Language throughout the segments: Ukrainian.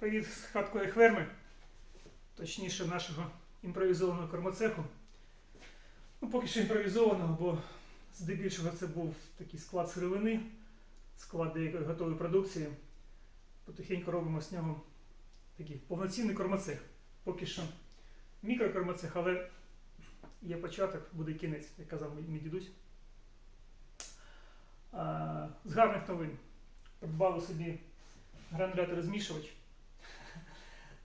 Привіт з хаткої хверми, точніше нашого імпровізованого кормоцеху. Ну, поки що імпровізованого, бо здебільшого це був такий склад сировини, склад деякої готової продукції. Потихеньку робимо з нього такий повноцінний кормоцех. Поки що мікрокормоцех, але є початок, буде кінець, як казав мій, дідусь. А, з гарних новин. Придбали собі гранулятор змішувач.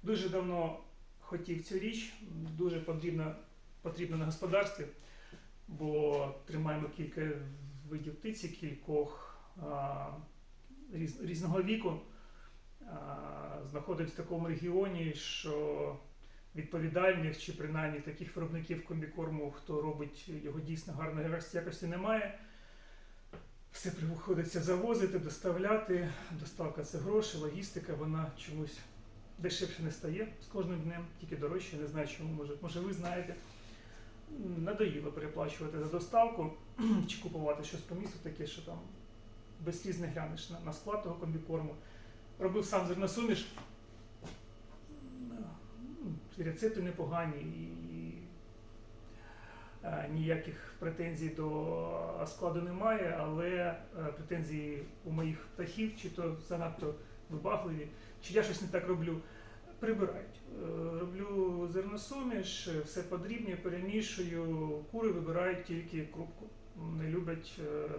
Дуже давно хотів цю річ, дуже потрібно, потрібно на господарстві, бо тримаємо кілька видів птиці, кількох а, різ, різного віку. Знаходимося в такому регіоні, що відповідальних чи принаймні таких виробників комбікорму, хто робить його дійсно гарної якості, немає. Все приходиться завозити, доставляти. Доставка це гроші, логістика, вона чомусь дешевше не стає з кожним днем, тільки дорожче, не знаю чому, може, може ви знаєте. Надоїло переплачувати за доставку чи купувати щось по місту, таке, що там без не глянеш на, на склад того комбікорму. Робив сам зерносуміш. Рецепти непогані, і е, ніяких претензій до складу немає, але е, претензії у моїх птахів, чи то занадто вибагливі, чи я щось не так роблю, прибирають. Е, Роблю зерносуміш, все подрібнюю, перемішую, кури вибирають тільки крупку, не люблять е,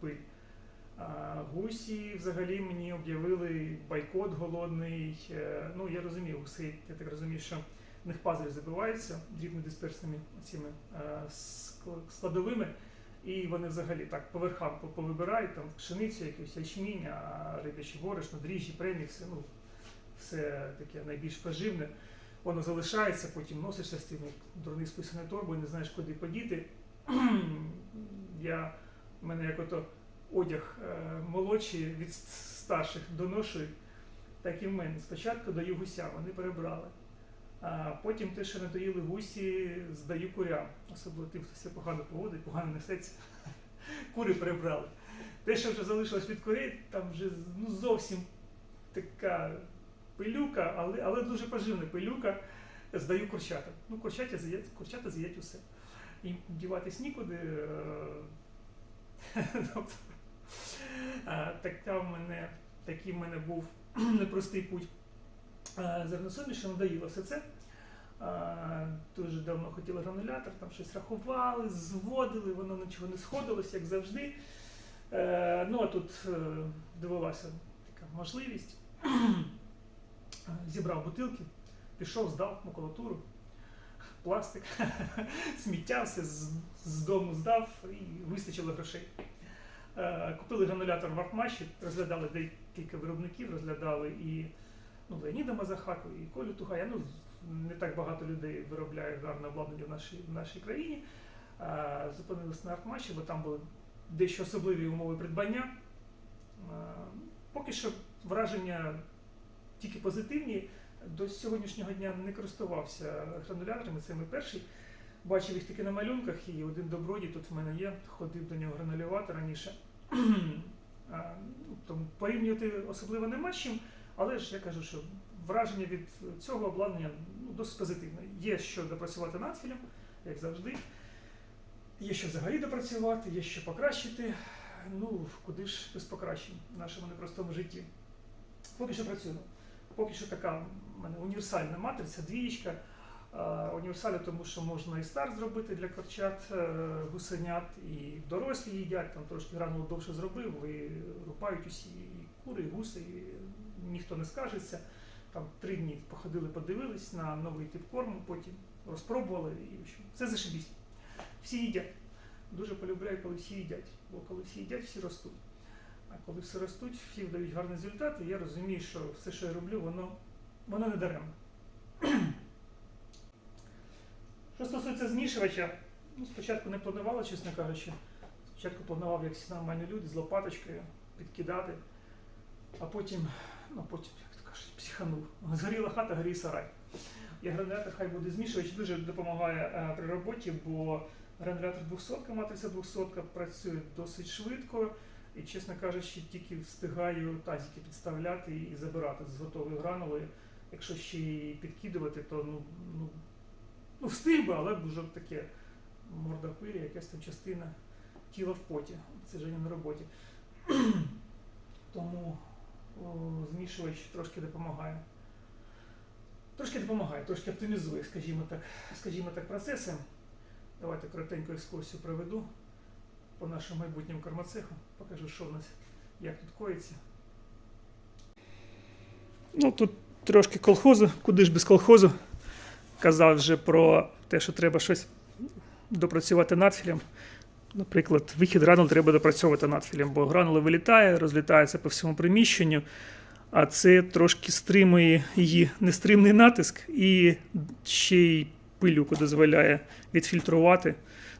пиль. А гусі взагалі мені об'явили бойкот голодний. Е, Ну, я розумію, гуси, я так розумію, що в них пазлі забиваються дрібнодисперсними цими е, складовими. І вони взагалі так по верхам повибирають там пшеницю, якусь ячмінь, а рибячі борошно, дріжджі, премікси, ну все таке найбільш поживне. Воно залишається, потім носишся з тим, дурний списаний торбою, не знаєш, куди подіти. Я, в мене як ото одяг е, молодші від старших доношують, так і в мене. Спочатку даю гуся, вони перебрали. А потім те, що не доїли гусі, здаю курям. Особливо тим, хто себе погано поводить, погано несеться. Кури перебрали. Те, що вже залишилось від курей, там вже ну, зовсім така пилюка, але, але дуже поживна пилюка. Здаю курчатам. Ну, курчата з'їдять, курчата усе. Їм діватись нікуди. е, Тобто, е, така в мене, такий в мене був непростий путь е, зерносуміші, надоїло все це. Дуже давно хотіли гранулятор, там щось рахували, зводили, воно нічого не сходилось, як завжди. Е, Ну а тут е, довелася така можливість. Зібрав бутилки, пішов, здав макулатуру, пластик, сміття, все з, з дому здав і вистачило грошей. Е, Купили гранулятор в Артмаші, розглядали декілька виробників, розглядали і ну, Леоніда Мазахаку, і Колю Тугая. Ну, не так багато людей виробляє гарне обладнання в нашій, в нашій країні. Е, Зупинилися на Артмаші, бо там були дещо особливі умови придбання. Е, Поки що враження тільки позитивні. До сьогоднішнього дня не користувався грануляторами, це мій перший. Бачив їх тільки на малюнках, і один добродій тут в мене є, ходив до нього гранулювати раніше. А, ну, Тому порівнювати особливо нема чим, але ж я кажу, що враження від цього обладнання ну, досить позитивне. Є що допрацювати над фільмом, як завжди. Є що взагалі допрацювати, є що покращити. Ну, куди ж без покращень в нашому непростому житті. Поки що працюємо. Поки що така в мене універсальна матриця, двієчка. Універсальна, тому що можна і старт зробити для корчат, е, гусенят, і дорослі їдять, там трошки гранулу довше зробив, і рупають усі і кури, і гуси, і ніхто не скажеться. Там три дні походили, подивились на новий тип корму, потім розпробували і общем, все зашибісь. Всі їдять. Дуже полюбляю, коли всі їдять. Бо коли всі їдять, всі ростуть. А коли всі ростуть, всі дають гарні результати, я розумію, що все, що я роблю, воно, воно не даремно. Що стосується змішувача, ну, спочатку не планувала, чесно кажучи. Спочатку планував, як всі нормальні люди, з лопаточкою підкидати, а потім, ну потім, психанув. Згоріла хата, горій сарай. Я гранулятор хай буде змішувач, дуже допомагає е, при роботі, бо гранулятор 200, матриця 200 працює досить швидко. І, чесно кажучи, тільки встигаю тазики підставляти і забирати з готової гранули. Якщо ще й підкидувати, то ну, ну, ну встиг би, але вже таке морда в пилі, якась там частина тіла в поті. Це Женя на роботі. Тому змішувач трошки допомагає. Трошки допомагає, трошки оптимізує, скажімо так, скажімо так, процеси. Давайте коротеньку екскурсію проведу по нашому майбутньому кормоцеху. Покажу, що в нас, як тут коїться. Ну, тут трошки колхозу, куди ж без колхозу. Казав вже про те, що треба щось допрацювати надфілем. Наприклад, вихід гранул треба допрацьовувати надфілем, бо гранула вилітає, розлітається по всьому приміщенню, а це трошки стримує її нестримний натиск і ще й пилюку дозволяє відфільтрувати.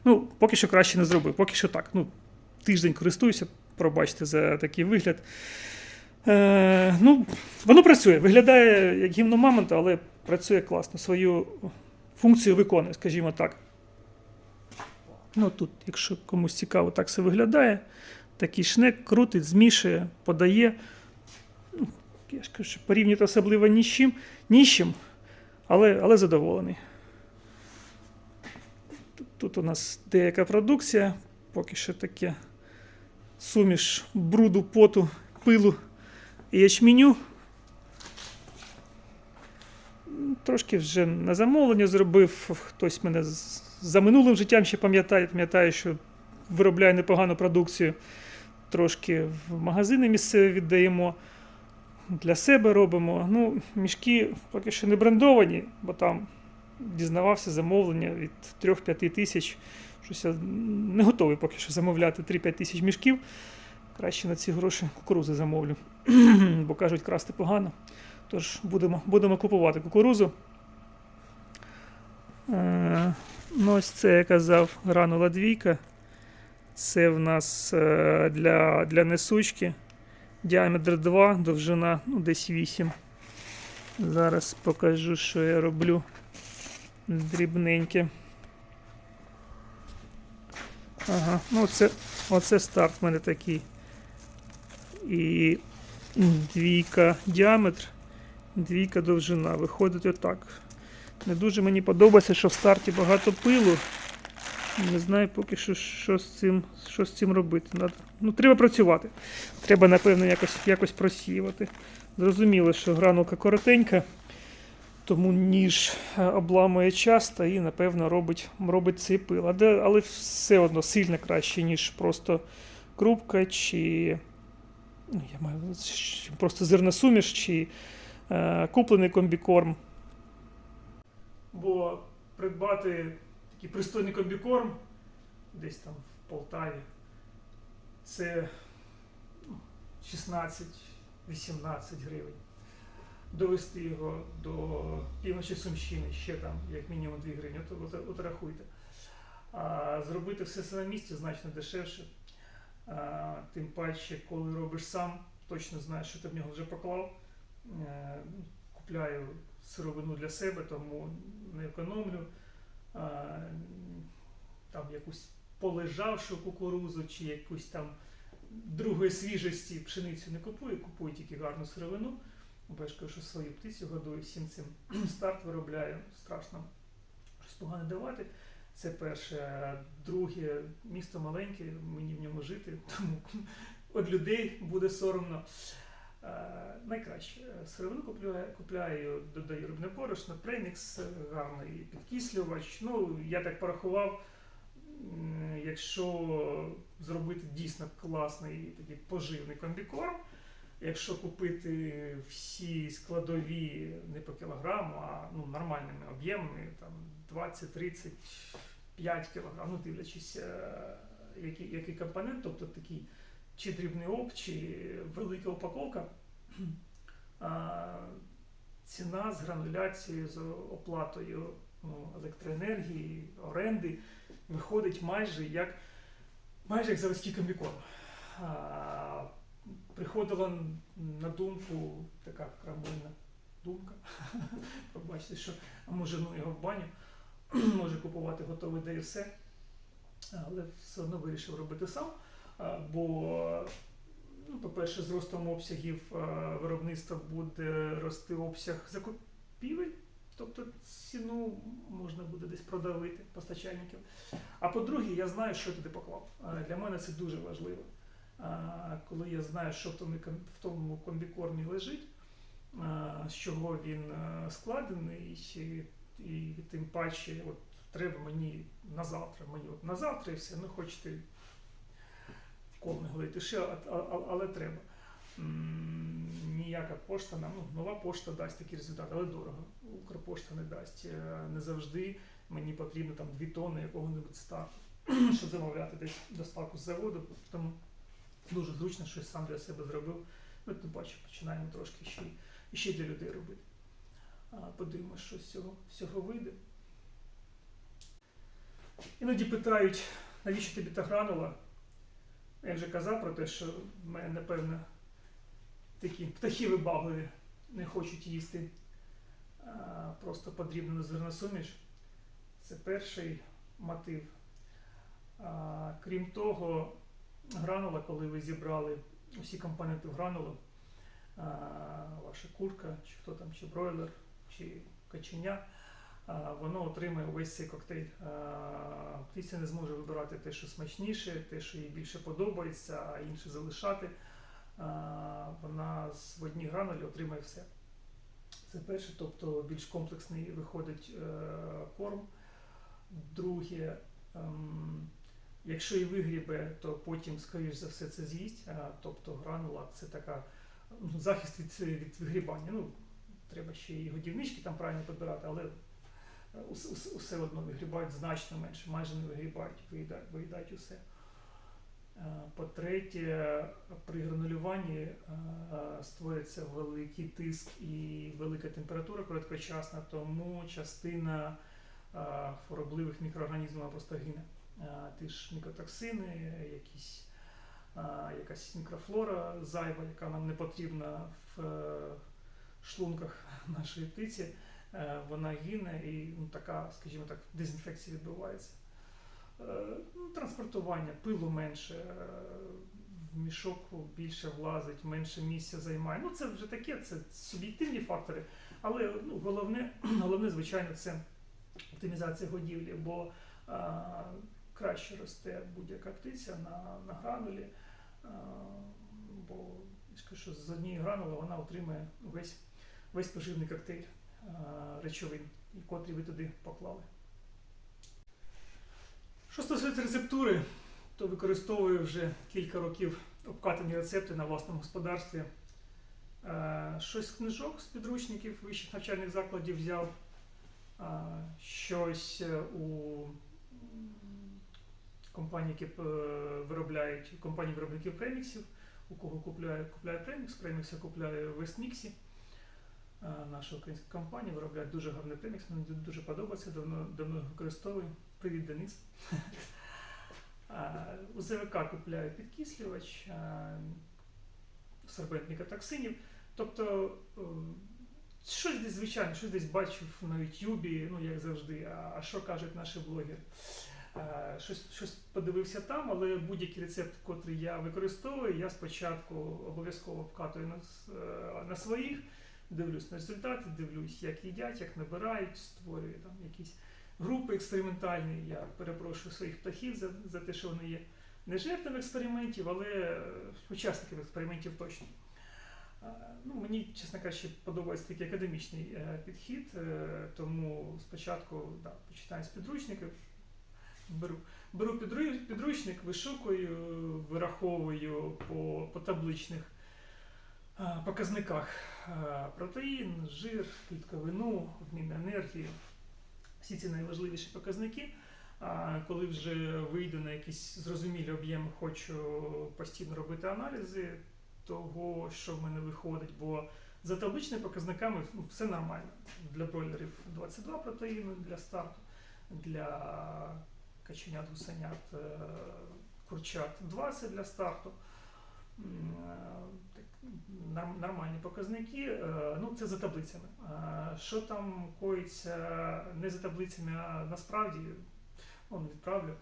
Ну, поки що краще не зробив, поки що так. Ну, тиждень користуюся, пробачте за такий вигляд. Е, ну, воно працює. Виглядає як гімно мамонта, але працює класно. Свою функцію виконує, скажімо так. Ну, тут, якщо комусь цікаво, так все виглядає. Такий шнек крутить, змішує, подає. Ну, я ж кажу, що порівняти особливо ні з чим, ні з чим, але, але задоволений. Тут, у нас деяка продукція, поки що таке суміш бруду, поту, пилу і ячменю. Трошки вже на замовлення зробив. Хтось мене за минулим життям ще пам'ятає, пам'ятає, що виробляє непогану продукцію. Трошки в магазини місцеві віддаємо. Для себе робимо. Ну, мішки поки що не брендовані, бо там дізнавався замовлення від 3-5 тисяч. Щось я не готовий поки що замовляти 3-5 тисяч мішків. Краще на ці гроші кукурузи замовлю. Бо кажуть, красти погано. Тож будемо, будемо купувати кукурузу. Ну, ось це я казав, гранула двійка. Це в нас е, для, для несучки. Діаметр 2, довжина ну, десь 8. Зараз покажу, що я роблю дрібненьке. Ага, ну це, оце старт в мене такий. І двійка діаметр, двійка довжина. Виходить отак. Не дуже мені подобається, що в старті багато пилу. Не знаю поки що, що з цим, що з цим робити. Надо, ну, треба працювати. Треба, напевно, якось, якось просіювати. Зрозуміло, що гранулка коротенька, тому ніж е, обламує часто і, напевно, робить, робить цей пил. Але все одно сильно краще, ніж просто крупка чи. Ну, я маю просто зерносуміш чи е, куплений комбікорм. Бо придбати такий пристойний комбікорм десь там в Полтаві. Це ну, 16-18 гривень. Довести його до півночі Сумщини ще там, як мінімум 2 гривні, от, от, от рахуйте. А зробити все це на місці значно дешевше. А, тим паче, коли робиш сам, точно знаєш, що ти в нього вже поклав. Е, Купляю сировину для себе, тому не економлю. А, там якусь полежавшу кукурузу чи якусь там другої свіжості пшеницю не купую, купую тільки гарну сировину. Бо я ж кажу, що свою птицю годую, всім цим старт виробляю. Страшно щось погане давати. Це перше. Друге, місто маленьке, мені в ньому жити, тому від людей буде соромно. Е, найкраще. Е, Сировину купляю, купляю, додаю рибне борошно, премікс, е, гарний підкислювач. Ну, я так порахував, якщо зробити дійсно класний такий поживний комбікорм, якщо купити всі складові не по кілограму, а ну, нормальними об'ємами, там 20-35 кілограм, ну дивлячись, який, який компонент, тобто такий чи дрібний ок, чи велика упаковка, ціна з грануляцією, з оплатою ну, електроенергії, оренди виходить майже як, майже як заводський комбікорм. Приходила на думку така крамольна думка. Побачите, що може ну його в баню, може купувати готовий де і все. Але все одно вирішив робити сам. А, Бо ну, по-перше, з ростом обсягів е, виробництва буде рости обсяг закупівель, тобто ціну можна буде десь продавити постачальників. А по-друге, я знаю, що туди поклав. Е, Для мене це дуже важливо. Е, Коли я знаю, що в тому, комбікормі лежить, е, з чого він е, складений, і, і тим паче, от треба мені на завтра, мені от на завтра і все, ну хочете кол не говорити ще, але треба. Ніяка пошта нам, ну, нова пошта дасть такий результат, але дорого. Укрпошта не дасть. Е, Не завжди мені потрібно там 2 тонни якого-небудь старту, щоб замовляти десь доставку з заводу. Тому дуже зручно щось сам для себе зробив. Ну, тим паче починаємо трошки ще, ще для людей робити. А, Подивимось, що з цього всього вийде. Іноді питають, навіщо тобі та гранула? Я вже казав про те, що в мене, напевно, такі птахи вибагливі, не хочуть їсти а, просто подрібну зерносуміш. Це перший мотив. А, крім того, гранула, коли ви зібрали усі компоненти в гранулу, а, ваша курка, чи хто там, чи бройлер, чи каченя, воно отримує увесь цей коктейль. Птиця не зможе вибирати те, що смачніше, те, що їй більше подобається, а інше залишати. Вона в одній гранулі отримає все. Це перше, тобто більш комплексний виходить е, корм. Друге, ем, якщо і вигрібе, то потім, скоріш за все, це з'їсть. Тобто гранула це така ну, захист від, від вигрібання. Ну, треба ще і годівнички там правильно підбирати, але е, ус- ус- усе одно вигрібають значно менше, майже не вигрібають, виїдають, виїдають усе. Е, По-третє, при гранулюванні е, створюється великий тиск і велика температура короткочасна, тому частина хворобливих мікроорганізмів просто гине. Ті ж мікотоксини, якісь, якась мікрофлора зайва, яка нам не потрібна в шлунках нашої птиці, вона гине і ну, така, скажімо так, дезінфекція відбувається. Е, ну, Транспортування, пилу менше, е, в мішок більше влазить, менше місця займає. Ну, це вже таке, це суб'єктивні фактори. Але ну, головне, головне, звичайно, це оптимізація годівлі, бо е, краще росте будь-яка птиця на, на гранулі, е, бо ж що з однієї гранули вона отримує весь, весь поживний коктейль е, речовин, котрі ви туди поклали. Що стосується рецептури, то використовую вже кілька років обкатані рецепти на власному господарстві. Е, Щось з книжок, з підручників вищих навчальних закладів взяв, е, щось е, у м, компаній, які е, виробляють компанії виробників преміксів, у кого купляє, купляє премікс, премікс я купляю в Вестміксі. Е, Наша українська компанія виробляє дуже гарний премікс, мені дуже подобається, давно, давно його використовую. Привіт, Денис. У ЗВК купляю підкислювач, а, сорбент мікотоксинів. Тобто е, щось десь звичайно, щось десь бачив на Ютубі, ну як завжди. А, що кажуть наші блогери? Щось, щось подивився там, але будь-який рецепт, котрий я використовую, я спочатку обов'язково вкатую на, е, на своїх, дивлюсь на результати, дивлюсь, як їдять, як набирають, створюю там якісь групи експериментальні. Я перепрошую своїх птахів за, за те, що вони є не жертвами експериментів, але е, учасниками експериментів точно. Ну, мені, чесно кажучи, подобається такий академічний е, підхід, е, тому спочатку да, починаю з підручників, беру, беру підручник, вишукую, вираховую по, по табличних показниках протеїн, жир, клітковину, обмін енергії всі ці найважливіші показники. А коли вже вийду на якісь зрозумілі об'єми, хочу постійно робити аналізи того, що в мене виходить. Бо за табличними показниками все нормально. Для бройлерів 22 протеїни для старту, для каченят, гусенят, е, курчат 20 для старту. М, е, так, норм- Нормальні показники. Е, Ну, це за таблицями. Що там коїться не за таблицями, а насправді, ну, відправлю.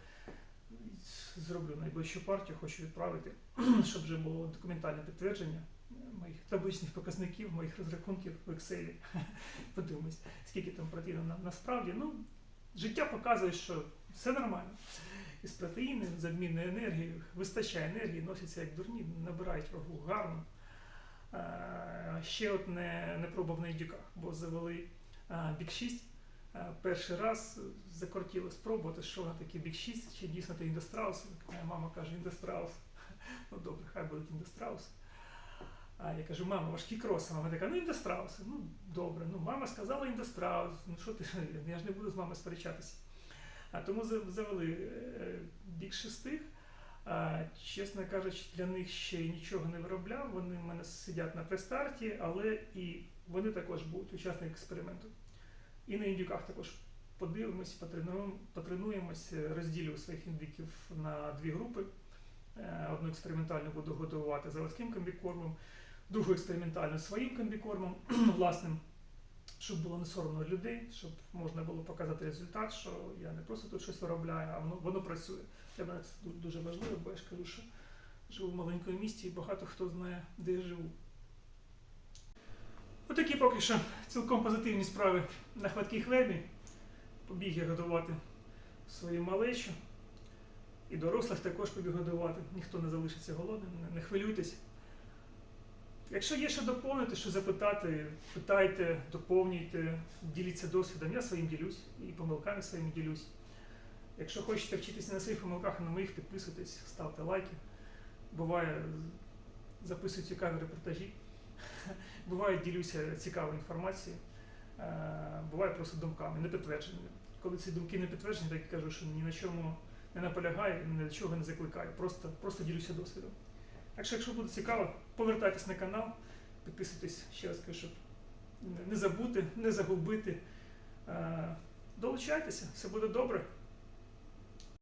зроблю найближчу партію, хочу відправити, щоб вже було документальне підтвердження моїх табличних показників, моїх розрахунків в Excel. Подивимось, скільки там протеїну насправді. Ну, життя показує, що все нормально. Із протеїни, з обмінною енергією, вистачає енергії, носяться як дурні, набирають вагу гарно. Е, Ще от не, не пробував на індюках, бо завели е, бік 6. Е, Перший раз закортіло спробувати, що таке бік 6, чи дійсно це індустраус. Моя мама каже, індустраус. Ну добре, хай будуть індустраус. А я кажу, мама, важкі кроси. Мама така, ну індустрауси. Ну добре, ну мама сказала індустраус. Ну що ти, я ж не буду з мамою сперечатися. Тому завели е, бік шестих. Чесно кажучи, для них ще нічого не виробляв. Вони в мене сидять на престарті, але і вони також будуть учасниками експерименту. І на індюках також подивимось, потренуємо, потренуємось, розділю своїх індиків на дві групи. Е, Одну експериментальну буду готувати заводським комбікормом, другу експериментальну своїм комбікормом, власним, щоб було не соромно людей, щоб можна було показати результат, що я не просто тут щось виробляю, а воно, воно працює. Для мене це дуже важливо, бо я ж кажу, що живу в маленькому місті і багато хто знає, де я живу. Отакі поки що цілком позитивні справи на хваткій хлебі. Побіг я годувати свою малечу. І дорослих також побіг годувати. Ніхто не залишиться голодним, не, хвилюйтесь. Якщо є що доповнити, що запитати, питайте, доповнюйте, діліться досвідом. Я своїм ділюсь і помилками своїми ділюсь. Якщо хочете вчитися на своїх помилках, на моїх підписуйтесь, ставте лайки. Буває, записую цікаві репортажі. Буває, ділюся цікавою інформацією. Е, Буває просто думками, не підтвердженими. Коли ці думки не підтверджені, так я кажу, що ні на чому не наполягаю, ні до чого не закликаю. Просто, просто ділюся досвідом. Так що, якщо буде цікаво, повертайтесь на канал, підписуйтесь, ще раз кажу, щоб не забути, не загубити. Е, Долучайтеся, все буде добре.